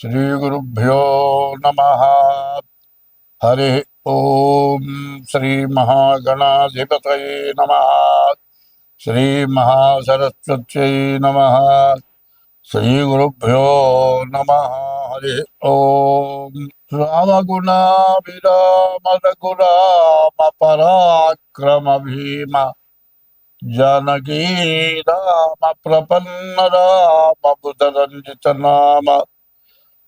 श्रीगुरुभ्यो नमः। हरे ॐ श्रीमहागणाधिपतये नमः। श्रीमहासरस्वत्यै नमः। श्रीगुरुभ्यो नमः। हरे ॐ पराक्रम भीम जानकी राम प्रपन्न राम बुधरञ्जित नाम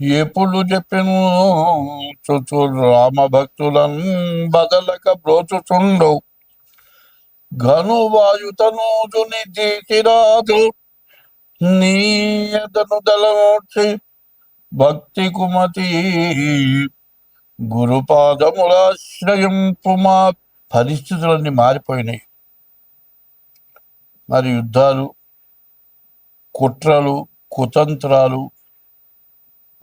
ఎప్పుడు చెప్పిను చుచు రామ భక్తులను బదలక బ్రోచుచుండు. ఘను వాయుతనూజుని తీసిరాదు నీయతను దళమూర్చి భక్తి కుమతి. గురుపాదములాశ్రయింపు మా పరిస్థితులన్నీ మారిపోయినాయి. మరి యుద్ధాలు కుట్రలు కుతంత్రాలు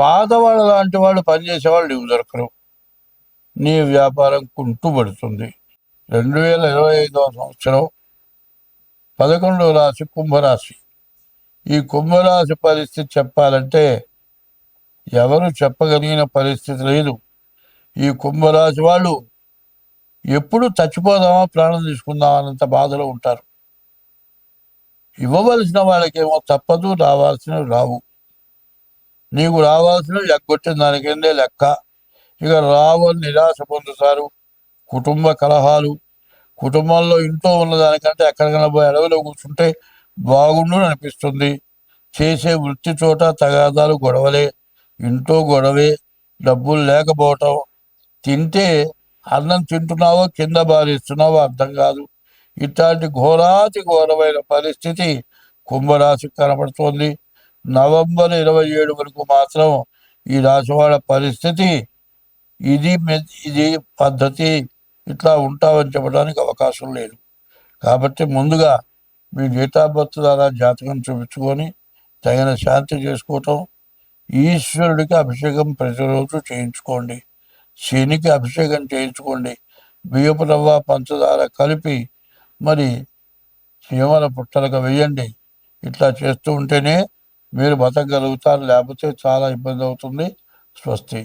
పాతవాళ్ళ లాంటి వాళ్ళు పనిచేసేవాళ్ళు నీకు దొరకరు. నీ వ్యాపారం కుంటుపడుతుంది. రెండు వేల ఇరవై ఐదవ సంవత్సరం పదకొండవ రాశి కుంభరాశి. ఈ కుంభరాశి పరిస్థితి చెప్పాలంటే ఎవరు చెప్పగలిగిన పరిస్థితి లేదు. ఈ కుంభరాశి వాళ్ళు ఎప్పుడు చచ్చిపోదామా ప్రాణం తీసుకుందామా అన్నంత బాధలో ఉంటారు. ఇవ్వవలసిన వాళ్ళకేమో తప్పదు రావాల్సినవి రావు. నీకు రావాల్సిన ఎగ్గొట్టిన దానికిందే లెక్క. ఇక రావని నిరాశ పొందుతారు. కుటుంబ కలహాలు. కుటుంబంలో ఇంట్లో ఉన్న దానికంటే ఎక్కడికైనా పోయి అడవిలో కూర్చుంటే బాగుండు అనిపిస్తుంది. చేసే వృత్తి చోట తగాదాలు గొడవలే. ఇంట్లో గొడవే. డబ్బులు లేకపోవటం. తింటే అన్నం తింటున్నావో కింద బాధిస్తున్నావో అర్థం కాదు. ఇట్లాంటి ఘోరాతి ఘోరమైన పరిస్థితి కుంభరాశికి కనబడుతోంది నవంబర్ ఇరవై ఏడు వరకు మాత్రం ఈ రాశి పరిస్థితి ఇది ఇది పద్ధతి ఇట్లా ఉంటామని చెప్పడానికి అవకాశం లేదు. కాబట్టి ముందుగా మీ డేట్ ద్వారా జాతకం చూపించుకొని తగిన శాంతి చేసుకోవటం ఈశ్వరుడికి అభిషేకం ప్రతిరోజు చేయించుకోండి. శనికి అభిషేకం చేయించుకోండి. బియ్యపు రవ్వ పంచదార కలిపి మరి చీమల పుట్టలకు వేయండి. ఇట్లా చేస్తూ ఉంటేనే మీరు బతకగలుగుతారు లేకపోతే చాలా ఇబ్బంది అవుతుంది. స్వస్తి.